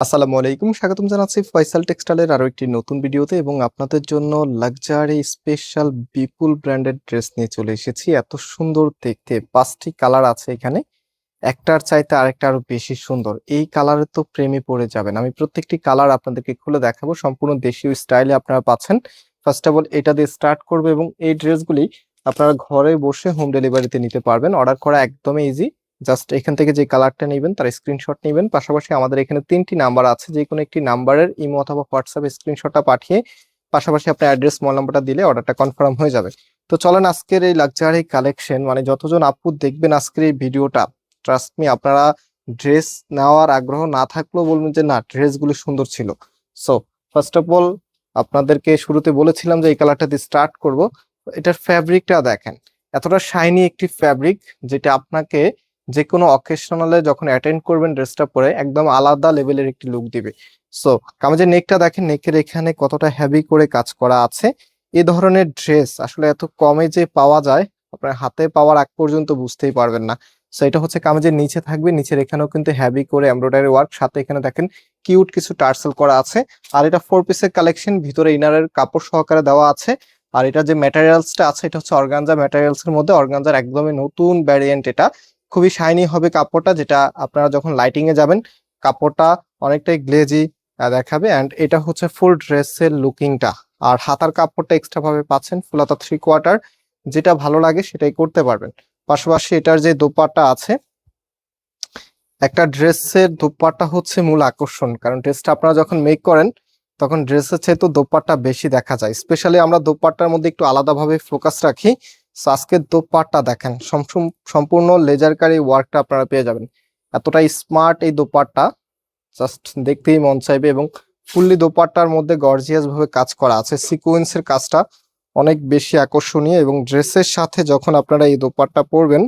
আসসালামু আলাইকুম, স্বাগতম জানাচ্ছি ফয়সাল টেক্সটাইলের আরও একটি নতুন ভিডিওতে এবং আপনাদের জন্য luxury special Bipul branded dress নিয়ে চলে এসেছি। এত সুন্দর দেখতে, পাঁচটি কালার আছে এখানে। একটার চাইতে আরেকটা আরও বেশি সুন্দর। এই কালারে তো প্রেমে পড়ে যাবেন। আমি প্রত্যেকটি কালার আপনাদেরকে খুলে দেখাবো। সম্পূর্ণ দেশীয় স্টাইলে আপনারা পাচ্ছেন। ফার্স্ট অফ অল এটা দিয়ে স্টার্ট করবে এবং এই ড্রেসগুলি আপনারা ঘরে বসে হোম ডেলিভারিতে নিতে পারবেন। অর্ডার করা একদমই ইজি জাস্ট এখান থেকে যে কালারটা নেবেন, তার স্ক্রিনশট নেবেন। পাশাপাশি আমাদের এখানে তিনটি নাম্বার আছে। যে কোনো একটি নাম্বারের ইমো অথবা হোয়াটসঅ্যাপ স্ক্রিনশটটা পাঠিয়ে পাশাপাশি আপনার অ্যাড্রেস মোবাইল নাম্বারটা দিলে অর্ডারটা কনফার্ম হয়ে যাবে। তো চলেন আজকের এই লাক্সারি কালেকশন মানে যতজন আপু দেখবেন আজকের এই ভিডিওটা ট্রাস্ট মি আপনারা ড্রেস নেওয়ার আগ্রহ না থাকলেও বলবেন যে, না ড্রেসগুলো সুন্দর ছিল। সো ফার্স্ট অফ অল আপনাদেরকে শুরুতে বলেছিলাম যে, এই কালারটা দিয়ে স্টার্ট করব। এটার ফ্যাব্রিকটা দেখেন। এতটা শাইনি একটি ফ্যাব্রিক যেটা আপনাকে যে কোনো অকেশনালে যখন অ্যাটেন্ড করবেন ড্রেসটা পরে, একদম আলাদা লেভেলের একটি লুক দিবে। সো কামিজের নেকটা দেখেন নেকের এখানে কতটা হেভি করে কাজ করা আছে। এ ধরনের ড্রেস আসলে এত কমে যে পাওয়া যায়, আপনার হাতে পাওয়ার আগ পর্যন্ত বুঝতেই পারবেন না। সো এটা হচ্ছে কামিজের নিচে থাকবে, নিচের এখানেও কিন্তু হেভি করে এমব্রয়ডারি ওয়ার্ক সাথে এখানে দেখেন কিউট কিছু টার্সেল করা আছে। আর এটা ফোর পিসের কালেকশন ভিতরে ইনারের কাপড় সহকারে দেওয়া আছে। আর এটা যে ম্যাটেরিয়ালসটা আছে, এটা হচ্ছে অর্গানজা ম্যাটেরিয়ালস এর মধ্যে অর্গানজার একদমই নতুন ভ্যারিয়েন্ট এটা। খুবই শাইনি হবে কাপড়টা, যেটা আপনারা যখন লাইটিংয়ে যাবেন, কাপড়টা অনেকটাই গ্লেজি দেখাবে। অ্যান্ড এটা হচ্ছে ফুল ড্রেসের লুকিংটা আর হাতার কাপড়টা এক্সট্রা ভাবে পাচ্ছেন ফুল হাতা থ্রি কোয়ার্টার যেটা ভালো লাগে সেটাই করতে পারবেন। পাশাপাশি এটার যে দোপাট্টা আছে, একটা ড্রেসের দোপাট্টা হচ্ছে মূল আকর্ষণ। কারণ ড্রেসটা আপনারা যখন মেক করেন, তখন ড্রেসের চেয়ে তো দোপাট্টা বেশি দেখা যায়। স্পেশালি আমরা দোপাট্টার মধ্যে একটু আলাদাভাবে ফোকাস রাখি সো আজকের দোপাট্টা দেখেন। সম্পূর্ণ- লেজারকারি ওয়ার্কটা আপনারা পেয়ে যাবেন। এতটা স্মার্ট এই দোপাট্টা। জাস্ট দেখতেই মন চাইবে এবং ফুললি দোপাট্টার মধ্যে গর্জিয়াস ভাবে কাজ করা আছে। সিকোয়েন্সের কাজটা অনেক বেশি আকর্ষণীয় এবং ড্রেসের সাথে যখন আপনারা এই দোপাট্টা পরবেন,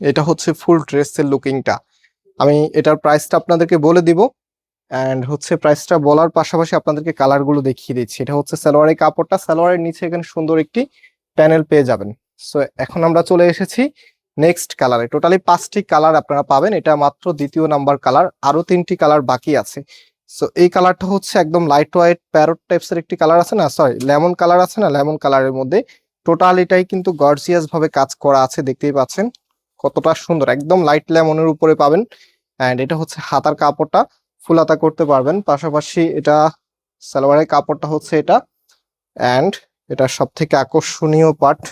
এটা হচ্ছে ফুল ড্রেসের লুকিংটা আমি এটার প্রাইসটা আপনাদেরকে বলে দিব অ্যান্ড হচ্ছে প্রাইসটা বলার পাশাপাশি আপনাদেরকে কালারগুলো দেখিয়ে দিচ্ছি। এটা হচ্ছে সালোয়ারের কাপড়টা। সালোয়ারের নিচে এখানে সুন্দর একটি প্যানেল পেয়ে যাবেন। সো এখন আমরা চলে এসেছি নেক্সট কালারে। টোটালি পাঁচটি কালার আপনারা পাবেন। এটা মাত্র দ্বিতীয় নাম্বার কালার। আরও তিনটি কালার বাকি আছে। সো এই কালারটা হচ্ছে একদম লাইট হোয়াইট প্যারট টাইপস এর একটি কালার আছে না? সরি লেমন কালার আছে না? লেমন কালারের মধ্যে। টোটাল এটাই কিন্তু গর্জিয়াস ভাবে কাজ করা আছে, দেখতেই পাচ্ছেন। কতটা সুন্দর। একদম লাইট লেমনের উপরে পাবেন। অ্যান্ড এটা হচ্ছে হাতার কাপড়টা। ফুল হাতা করতে পারবেন। পাশাপাশি এটা সালোয়ারের কাপড়টা হচ্ছে এটা। অ্যান্ড এটা সব থেকে আকর্ষণীয় পার্ট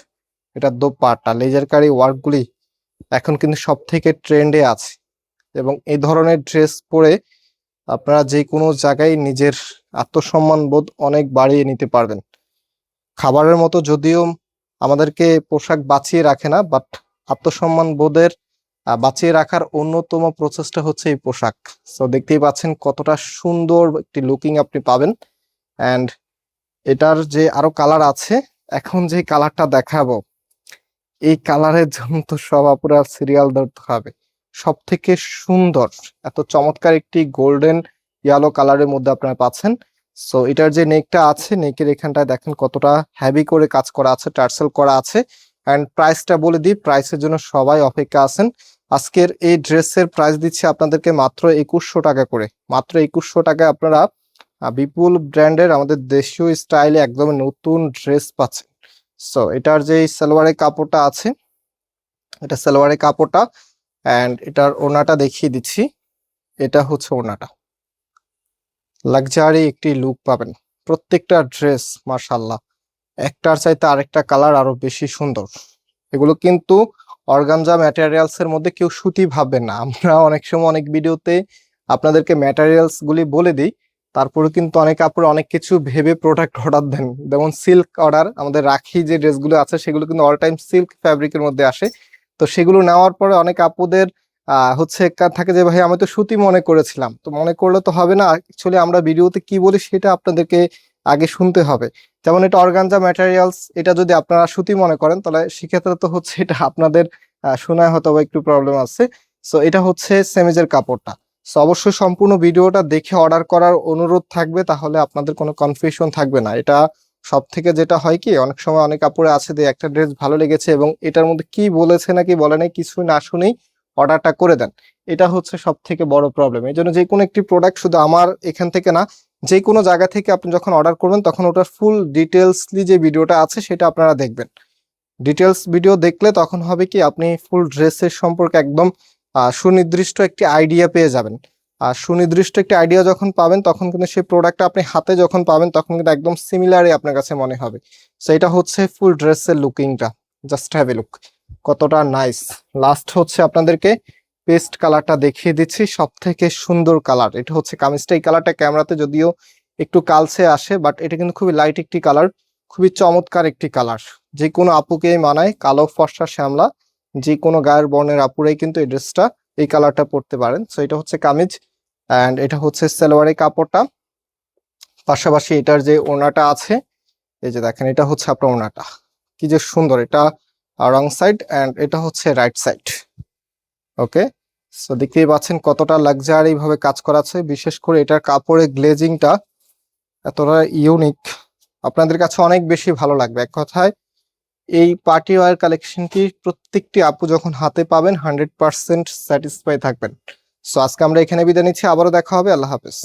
এটা দোপাট্টা লেজারকারি ওয়ার্কগুলি এখন কিন্তু সব থেকে ট্রেন্ডে আছে। এবং এই ধরনের ড্রেস পরে আপনারা যে কোনো জায়গায় নিজের আত্মসম্মান বোধ অনেক বাড়িয়ে নিতে পারবেন। খাবারের মতো যদিও আমাদেরকে পোশাক বাঁচিয়ে রাখে না বাট আত্মসম্মান বোধের বাঁচিয়ে রাখার অন্যতম প্রচেষ্টা হচ্ছে এই পোশাক। তো দেখতেই পাচ্ছেন কতটা সুন্দর একটি লুকিং আপনি পাবেন। অ্যান্ড এটার যে আরও কালার আছে, এখন যে কালারটা দেখাবো, এই কালারের জন্য তো সব আপুরা সিরিয়াল ধরতে হবে। সব থেকে সুন্দর, এত চমৎকার একটি গোল্ডেন ইয়েলো কালারের মধ্যে আপনারা পাচ্ছেন। সো এটার যে নেকটা আছে নেকের এখানটায় দেখেন কতটা হ্যাভি করে কাজ করা আছে টার্সেল করা আছে। অ্যান্ড প্রাইসটা বলে দিই প্রাইসের জন্য সবাই অপেক্ষা আছেন। আজকের এই ড্রেসের প্রাইস দিচ্ছে আপনাদেরকে মাত্র একুশশো টাকা করে। মাত্র একুশশো টাকায় আপনারা বিপুল ব্র্যান্ডের আমাদের দেশীয় স্টাইলে একদম নতুন ড্রেস পাচ্ছেন। সো এটার যে সালোয়ারের কাপড়টা আছে, এটা সালোয়ারের কাপড়টা অ্যান্ড এটার ওনাটা দেখিয়ে দিচ্ছি। এটা হচ্ছে ওনাটা। লাক্সারি একটি লুক পাবেন। প্রত্যেকটা ড্রেস মার্শাল্লাহ একটার চাইতে আরেকটা কালার আরও বেশি সুন্দর। এগুলো কিন্তু অর্গানজা ম্যাটেরিয়ালস এর মধ্যে কেউ সুতি ভাববে না। আমরা অনেক সময় অনেক ভিডিওতে আপনাদেরকে ম্যাটেরিয়ালস গুলি বলে দিই। তারপরে কিন্তু অনেক কাপড় অনেক কিছু ভেবে প্রোডাক্ট অর্ডার দেন। যেমন সিল্ক অর্ডার আমাদের রাখি যে ড্রেসগুলো আছে, সেগুলো কিন্তু অল টাইম সিল্ক ফ্যাব্রিকের মধ্যে আসে। তো সেগুলো নেওয়ার পরে অনেক আপুদের হচ্ছে থাকে যে, ভাই, আমি তো সুতি মনে করেছিলাম। তো মনে করলে তো হবে না অ্যাকচুয়ালি আমরা ভিডিওতে কি বলি সেটা আপনাদেরকে আগে শুনতে হবে। যেমন এটা অর্গানজা ম্যাটেরিয়ালস এটা যদি আপনারা সুতি মনে করেন, তাহলে সেক্ষেত্রে তো হচ্ছে এটা আপনাদের শোনায় হয়তো একটু প্রবলেম আছে। সো এটা হচ্ছে সেমিজের কাপড়টা। অবশ্যই সম্পূর্ণ ভিডিওটা দেখে অর্ডার করার অনুরোধ থাকবে, তাহলে আপনাদের কোনো কনফিউশন থাকবে না। এটা সব থেকে যেটা হয় কি, অনেক সময় অনেক কাপড়ে আছে যে একটা ড্রেস ভালো লেগেছে এবং এটার মধ্যে কি বলেছে নাকি বলে নাই কিছু না শুনেই অর্ডারটা করে দেন। এটা হচ্ছে সব থেকে বড় প্রবলেম এই জন্য যে কোনো একটি প্রোডাক্ট শুধু আমার এখান থেকে না, যে কোনো জায়গা থেকে আপনি যখন অর্ডার করবেন, তখন ওটার ফুল ডিটেলসলি যে ভিডিওটা আছে, সেটা আপনারা দেখবেন। ডিটেলস ভিডিও দেখলে তখন হবে কি, আপনি ফুল ড্রেসের সম্পর্কে একদম সুনির্দিষ্ট একটি আইডিয়া পেয়ে যাবেন। আর সুনির্দিষ্ট একটি আইডিয়া যখন পাবেন, তখন কিন্তু সেই প্রোডাক্টটা আপনি হাতে যখন পাবেন, তখন কিন্তু একদম সিমিলারই আপনার কাছে মনে হবে। সো এটা হচ্ছে ফুল ড্রেসের লুকিংটা জাস্ট হ্যাভ এ লুক কতটা নাইস লাস্ট হচ্ছে আপনাদেরকে পেস্ট কালারটা দেখিয়ে দিচ্ছি। সব থেকে সুন্দর কালার এটা হচ্ছে কামিজটা। এই কালারটা ক্যামেরাতে যদিও একটু কালচে আসে বাট এটা কিন্তু খুবই লাইট একটি কালার খুবই চমৎকার একটি কালার যে কোনো আপুকেই মানায়, কালো ফর্সা শ্যামলা। যে কোনো গায়ের বর্ণের আপুরাই কিন্তু এই ড্রেসটা, এই কালারটা পরতে পারেন। সো এটা হচ্ছে কামিজ অ্যান্ড এটা হচ্ছে সালোয়ারের কাপড়টা। পাশাপাশি এটার যে ওনাটা আছে, এই যে দেখেন, এটা হচ্ছে আপনার ওনাটা কি যে সুন্দর, এটা রং সাইড অ্যান্ড এটা হচ্ছে রাইট সাইড ওকে সো দেখতেই পাচ্ছেন কতটা লাক্সারি ভাবে কাজ করা আছে। বিশেষ করে এটার কাপড়ের গ্লেজিংটা এতটা ইউনিক আপনাদের কাছে অনেক বেশি ভালো লাগবে। এক কথায় এই পার্টি ওয়ার কালেকশনটি প্রত্যেকটি আপু যখন হাতে পাবেন হান্ড্রেড পার্সেন্ট স্যাটিসফাই থাকবেন। সো আজকে আমরা এখানে বিদায় নিচ্ছি, আবারও দেখা হবে, আল্লাহ হাফেজ।